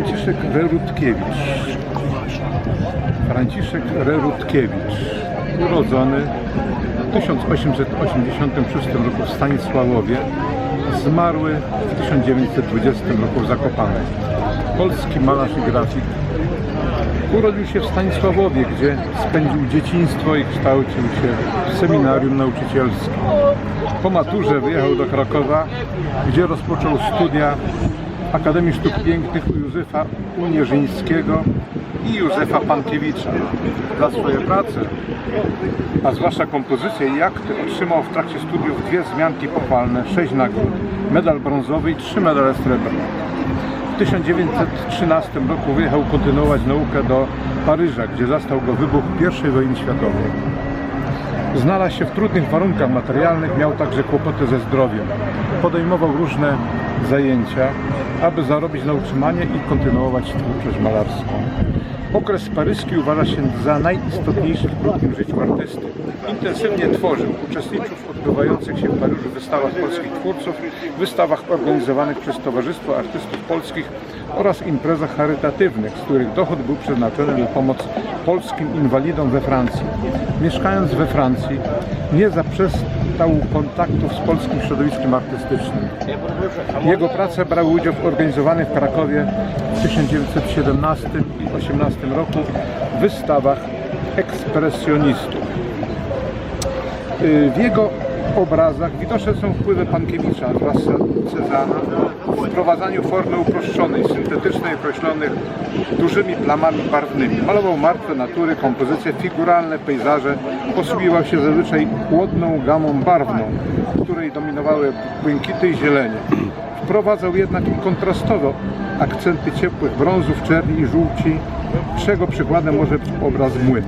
Franciszek Rerutkiewicz. Franciszek Rerutkiewicz, urodzony w 1886 roku w Stanisławowie, zmarły w 1920 roku w Zakopanem. Polski malarz i grafik. Urodził się w Stanisławowie, gdzie spędził dzieciństwo i kształcił się w seminarium nauczycielskim. Po maturze wyjechał do Krakowa, gdzie rozpoczął studia Akademii Sztuk Pięknych u Józefa Unierzyńskiego i Józefa Pankiewicza. Za swoje prace, a zwłaszcza kompozycje i akty, otrzymał w trakcie studiów dwie wzmianki pochwalne, sześć nagród, medal brązowy i trzy medale srebrne. W 1913 roku wyjechał kontynuować naukę do Paryża, gdzie zastał go wybuch I wojny światowej. Znalazł się w trudnych warunkach materialnych, miał także kłopoty ze zdrowiem. Podejmował różne zajęcia, aby zarobić na utrzymanie i kontynuować twórczość malarską. Okres paryski uważa się za najistotniejszy w krótkim życiu artysty. Intensywnie tworzył, uczestniczył w odbywających się w Paryżu wystawach polskich twórców, wystawach organizowanych przez Towarzystwo Artystów Polskich oraz imprezach charytatywnych, z których dochód był przeznaczony na pomoc polskim inwalidom we Francji. Mieszkając we Francji, nie zaprzestał kontaktów z polskim środowiskiem artystycznym. Jego prace brały udział w organizowanych w Krakowie w 1917 i 1918 roku wystawach ekspresjonistów. Y, W jego obrazach widoczne są wpływy Pankiewicza wraz z Cezana w wprowadzaniu formy uproszczonej, syntetycznej, określonych dużymi plamami barwnymi. Malował martwe natury, kompozycje figuralne, pejzaże. Posługiwał się zazwyczaj chłodną gamą barwną, której dominowały błękity i zielenie. Wprowadzał jednak i kontrastowo akcenty ciepłych brązów, czerni i żółci, czego przykładem może być obraz młyn.